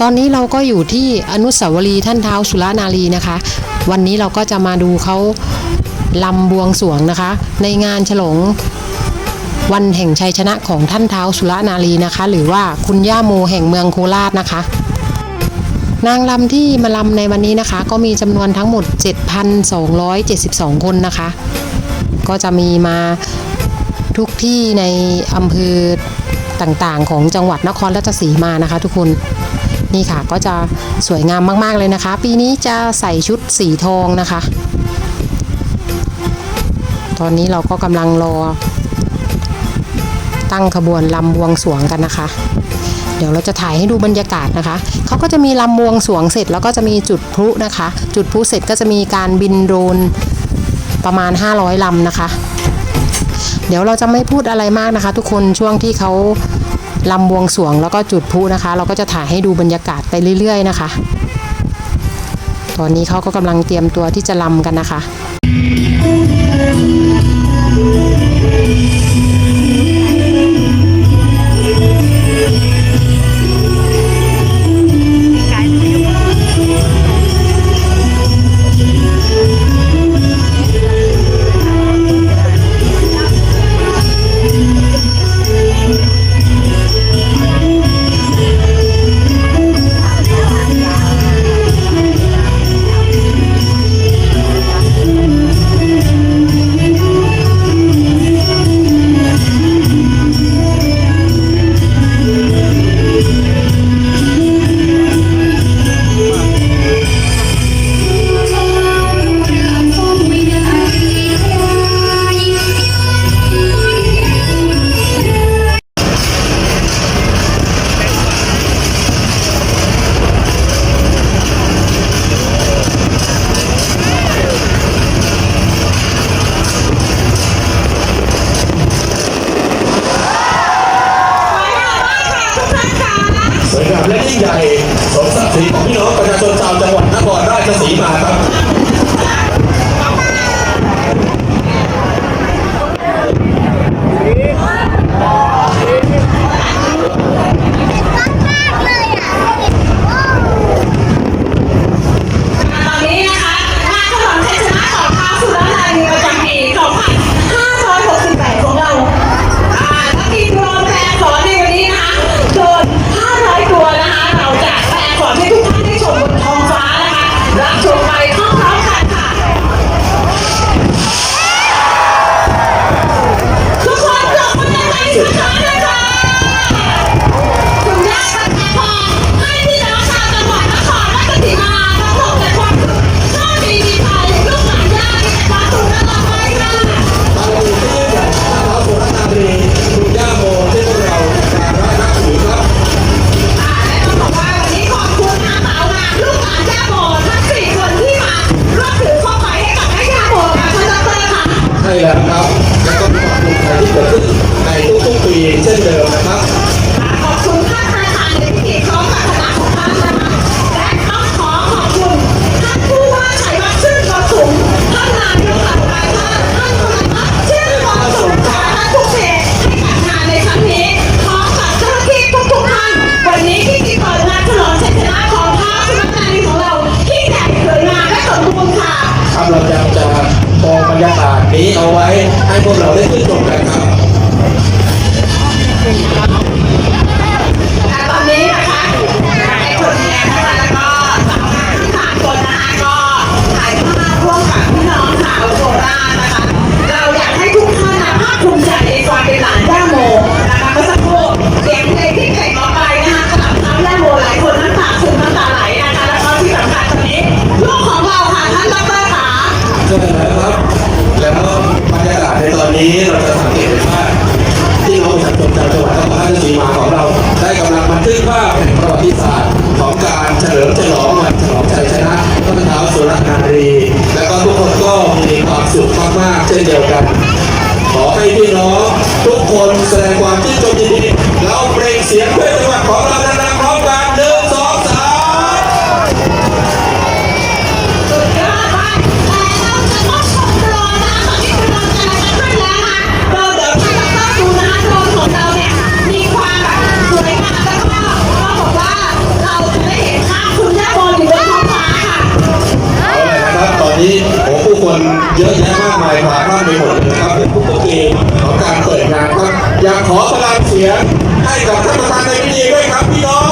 ตอนนี้เราก็อยู่ที่อนุสาวรีย์ท่านเท้าสุรนารีนะคะ วันนี้เราก็จะมาดูเขาลำบวงสวงนะคะ ในงานฉลองวันแห่งชัยชนะของท่านเท้าสุรนารีนะคะ หรือว่าคุณย่าโมแห่งเมืองโคราชนะคะนางลำที่มาลำในวันนี้นะคะ ก็มีจำนวนทั้งหมด 7,272 คนนะคะ ก็จะมีมาทุกที่ในอำเภอต่างๆ ของจังหวัดนครราชสีมานะคะทุกคน นี่ค่ะก็จะสวยงามมากๆเลยนะคะ ปีนี้จะใส่ชุดสีทองนะคะ ตอนนี้เราก็กำลังรอ ตั้งขบวนลำบวงสวงกันนะคะ เดี๋ยวเราจะถ่ายให้ดูบรรยากาศนะคะ เขาก็จะมีลำบวงสวงเสร็จแล้วก็จะมีจุดพลุนะคะ จุดพลุเสร็จก็จะมีการบินโดรนประมาณ 500ลำนะคะ เดี๋ยวเราจะไม่พูดอะไรมากนะคะ ทุกคนช่วงที่เขา ลำบวงสวงแล้วก็จุดพลุนะคะ เราก็จะถ่ายให้ดูบรรยากาศไปเรื่อย ๆ นะคะ ตอนนี้เขาก็กำลังเตรียมตัวที่จะลำกันนะคะ พวกเราได้ชื่นชมกันครับและตอนนี้นะคะในคนแทนนะคะแล้วก็สาวงามที่ผ่านคนนะคะก็ถ่ายภาพร่วมกับพี่น้องชาวโคราชนะคะ เราอยากให้ทุกท่านนะภาคภูมิใจในความเป็นหลานย่าโมนะคะเมื่อสักครู่เสียงเพลงที่เพลงออกไปนะคะสำหรับเท้าย่าโมหลายคนน้ำตาซึมน้ำตาไหลนะคะ แล้วก็ที่สำคัญตอนนี้ลูกของเราค่ะท่านดรขา ใช่แล้วครับแล้วกาศใน ตอนนี้เราจะสังเกตว่าที่น้องประชาชนชาวจังหวัดนครราชสีมาของเรา ได้กำลังบันทึกภาพแห่งประวัติศาสตร์ของการเฉลิมฉลองวันฉลองชัยชนะพระเท้าสุรนารี และก็ทุกคนก็มีความสุขมากๆเช่นเดียวกัน ขอให้พี่น้องทุกคนแสดงความชื่นชมยินดีเราเปล่งเสียงเพื่อจังหวัดของเราดัง ให้กับท่านประธานในพิธีด้วยครับพี่น้อง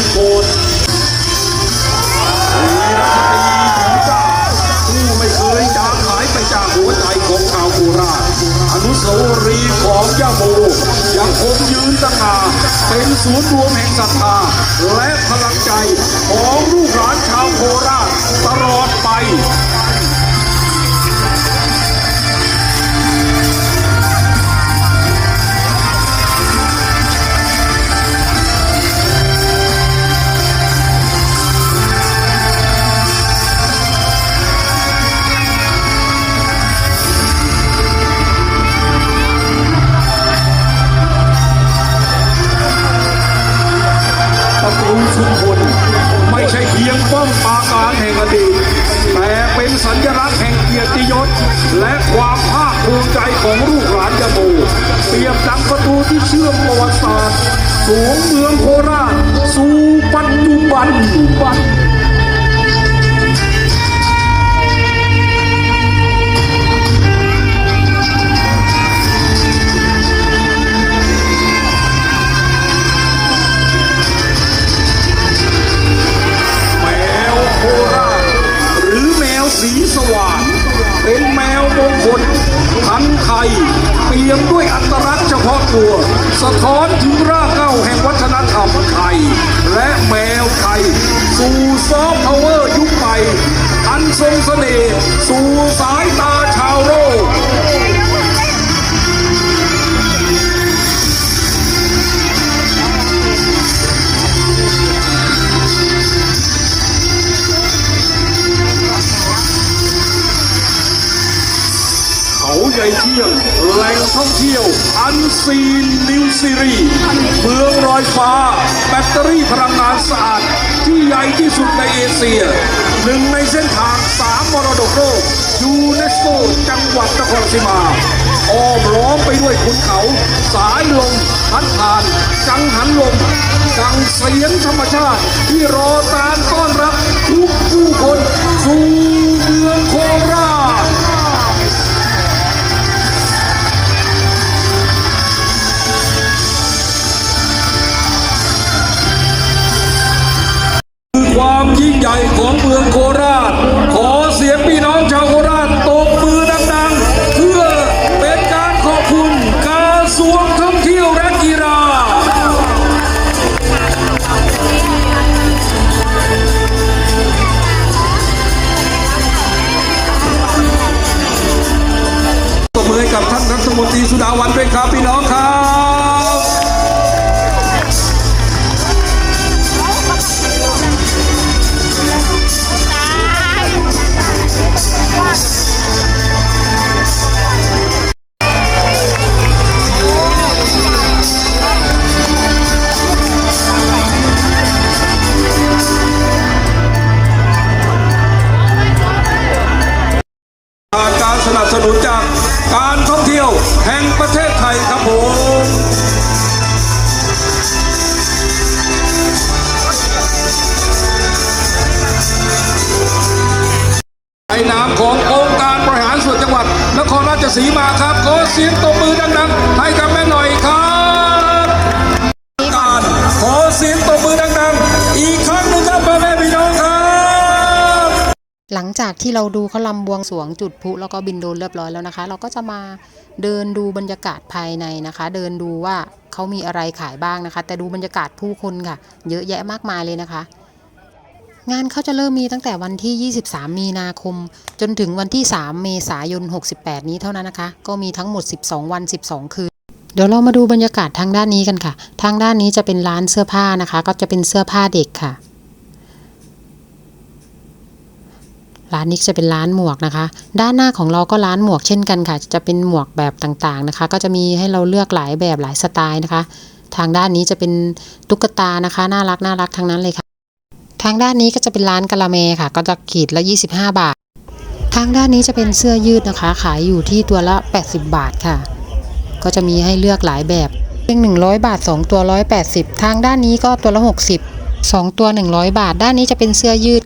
Lord. ยงป้องปาการแห่งอดีตแต่เป็นสัญลักษณ์แห่งเกียรติยศ และความภาคภูมิใจของลูกหลานยะโมเปรียบดังประตูที่เชื่อมประวัติศาสตร์สูงเมืองโคราชสู่ปัจจุบันปัจจุบัน สู่สายตาชาวโลกเขาใหญ่เที่ยงแหล่งท่องเที่ยว อันซีนนิวซีรีเมืองรอยฟ้า แบตเตอรี่พลังงานสะอาด ที่ใหญ่ที่สุดในเอเชีย หนึ่งในเส้นทางสามมรดกโลกยูเนสโกจังหวัดนครศรีมาอ้อมล้อมไปด้วยขุนเขา สายลมพัดผ่าน จังหันลมดังเสียงธรรมชาติ ที่รอตารต้อนรับทุกผู้คนสู่เมืองโคราช ชสีมาครับขอเสียงตบมือดังๆให้กับแม่หน่อยครับการขอเสียงตบมือดังๆ อีกครั้งหนึ่งครับพ่อแม่พี่น้องครับ หลังจากที่เราดูเขาลำบวงสวงจุดพลุแล้วก็บินโดรนเรียบร้อยแล้วนะคะ เราก็จะมาเดินดูบรรยากาศภายในนะคะ เดินดูว่าเขามีอะไรขายบ้างนะคะ แต่ดูบรรยากาศผู้คนค่ะ เยอะแยะมากมายเลยนะคะ งานเขาจะเริ่มมีตั้งแต่วันที่ 23 มีนาคม จนถึงวันที่ 3 เมษายน 68 นี้เท่านั้นนะคะ ก็มีทั้งหมด 12 วัน 12 คืน เดี๋ยวเรามาดูบรรยากาศทางด้านนี้กันค่ะ ทางด้านนี้จะเป็นร้านเสื้อผ้านะคะ ก็จะเป็นเสื้อผ้าเด็กค่ะ ร้านนี้จะเป็นร้านหมวกนะคะ ด้านหน้าของเราก็ร้านหมวกเช่นกันค่ะ จะเป็นหมวกแบบต่างๆนะคะ ก็จะมีให้เราเลือกหลายแบบหลายสไตล์นะคะ ทางด้านนี้จะเป็นตุ๊กตานะคะ น่ารักน่ารักทั้งนั้นเลยค่ะ ทางด้านนี้ก็จะเป็นร้านกะละแมค่ะ ก็จะขีดละ 25 บาท ทางด้านนี้จะเป็นเสื้อยืดนะคะ ขายอยู่ที่ตัวละ 80 บาทค่ะ ก็จะมีให้เลือกหลายแบบเพียง100 บาท 2 ตัว 180 ทางด้านนี้ก็ตัวละ 60 2 ตัว 100 บาท ด้านนี้จะเป็นเสื้อยืด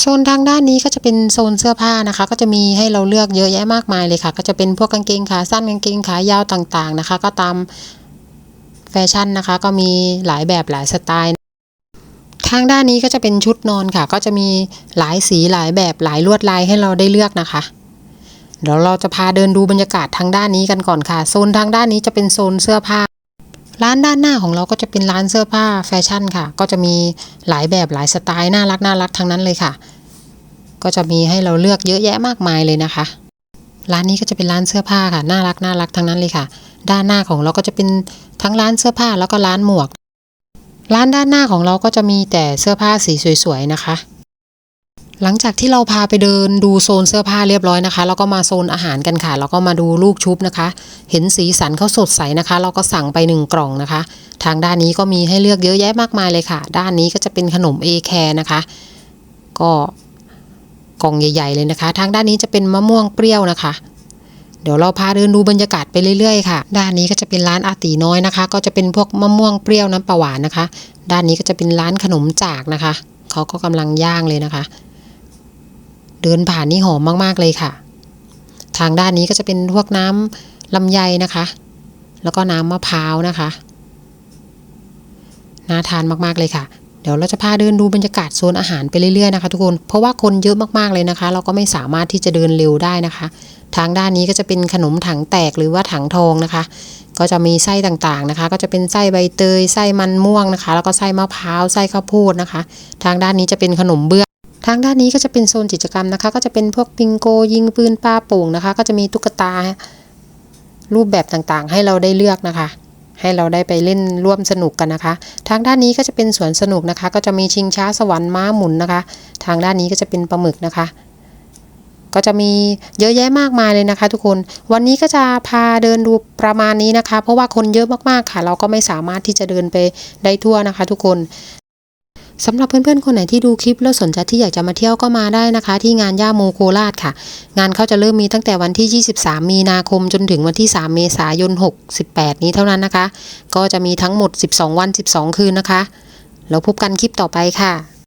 โซนทางด้านนี้ก็จะเป็นโซนเสื้อผ้านะคะ ก็จะมีให้เราเลือกเยอะแยะมากมายเลยค่ะ ก็จะเป็นพวกกางเกงขาสั้นกางเกงขายาวต่างๆนะคะ ก็ตามแฟชั่นนะคะ ก็มีหลายแบบหลายสไตล์ ทางด้านนี้ก็จะเป็นชุดนอนค่ะ ก็จะมีหลายสีหลายแบบหลายลวดลายให้เราได้เลือกนะคะเดี๋ยวเราจะพาเดินดูบรรยากาศทางด้านนี้กันก่อนค่ะ โซนทางด้านนี้จะเป็นโซนเสื้อผ้า ร้านด้านหน้าของเราก็จะเป็นร้านเสื้อผ้าแฟชั่นค่ะ ก็จะมีหลายแบบหลายสไตล์น่ารักน่ารักทั้งนั้นเลยค่ะ ก็จะมีให้เราเลือกเยอะแยะมากมายเลยนะคะ ร้านนี้ก็จะเป็นร้านเสื้อผ้าค่ะ น่ารักน่ารักทั้งนั้นเลยค่ะ ด้านหน้าของเราก็จะเป็นทั้งร้านเสื้อผ้าแล้วก็ร้านหมวก ร้านด้านหน้าของเราก็จะมีแต่เสื้อผ้าสีสวยๆนะคะ หลังจากที่เราพาไปเดินดูโซนเสื้อผ้าเรียบร้อยนะคะ แล้วก็มาโซนอาหารกันค่ะแล้วก็มาดูลูกชุบนะคะ เห็นสีสันเขาสดใสนะคะ เราก็สั่งไปหนึ่งกล่องนะคะ ทางด้านนี้ก็มีให้เลือกเยอะแยะมากมายเลยค่ะ ด้านนี้ก็จะเป็นขนมเอแคร์นะคะ ก็กล่องใหญ่ ๆ เลยนะคะ ทางด้านนี้จะเป็นมะม่วงเปรี้ยวนะคะ เดี๋ยวเราพาเดินดูบรรยากาศไปเรื่อยๆค่ะ ด้านนี้ก็จะเป็นร้านอาตีน้อยนะคะ ก็จะเป็นพวกมะม่วงเปรี้ยวน้ำปลาหวานนะคะ ด้านนี้ก็จะเป็นร้านขนมจากนะคะ เขาก็กำลังย่างเลยนะคะ เดินผ่านนี่หอมมากๆเลยค่ะ ทางด้านนี้ก็จะเป็นพวกน้ำลำไยนะคะ แล้วก็น้ำมะพร้าวนะคะน่าทานมากๆเลยค่ะเดี๋ยวเราจะพาเดินดูบรรยากาศโซนอาหารไปเรื่อยๆนะคะทุกคน เพราะว่าคนเยอะมากๆเลยนะคะ เราก็ไม่สามารถที่จะเดินเร็วได้นะคะ ทางด้านนี้ก็จะเป็นขนมถังแตกหรือว่าถังทองนะคะ ก็จะมีไส้ต่างๆนะคะ ก็จะเป็นไส้ใบเตยไส้มันม่วงนะคะ แล้วก็ไส้มะพร้าวไส้ข้าวโพดนะคะ ทางด้านนี้จะเป็นขนมเบื้องทางด้านนี้ก็จะเป็นโซนกิจกรรมนะคะ ก็จะเป็นพวกปิงโกยิงปืนปลาโป่งนะคะ ก็จะมีตุ๊กตารูปแบบต่างๆ ให้เราได้เลือกนะคะ ให้เราได้ไปเล่นร่วมสนุกกันนะคะ ทางด้านนี้ก็จะเป็นสวนสนุกนะคะ ก็จะมีชิงช้าสวรรค์ม้าหมุนนะคะ ทางด้านนี้ก็จะเป็นปลาหมึกนะคะ ก็จะมีเยอะแยะมากมายเลยนะคะ ทุกคน วันนี้ก็จะพาเดินดูประมาณนี้นะคะ เพราะว่าคนเยอะมากๆค่ะ เราก็ไม่สามารถที่จะเดินไปได้ทั่วนะคะ ทุกคนสำหรับเพื่อนๆ คนไหนที่ดูคลิปแล้วสนใจที่อยากจะมาเที่ยวก็มาได้นะคะ ที่งานย่าโมโคราชค่ะ งานเขาจะเริ่มมีตั้งแต่วันที่ 23 มีนาคมจนถึงวันที่ 3 เมษายน 68 นี้เท่านั้นนะคะ ก็จะมีทั้งหมด 12 วัน 12 คืนนะคะ แล้วพบกันคลิปต่อไปค่ะ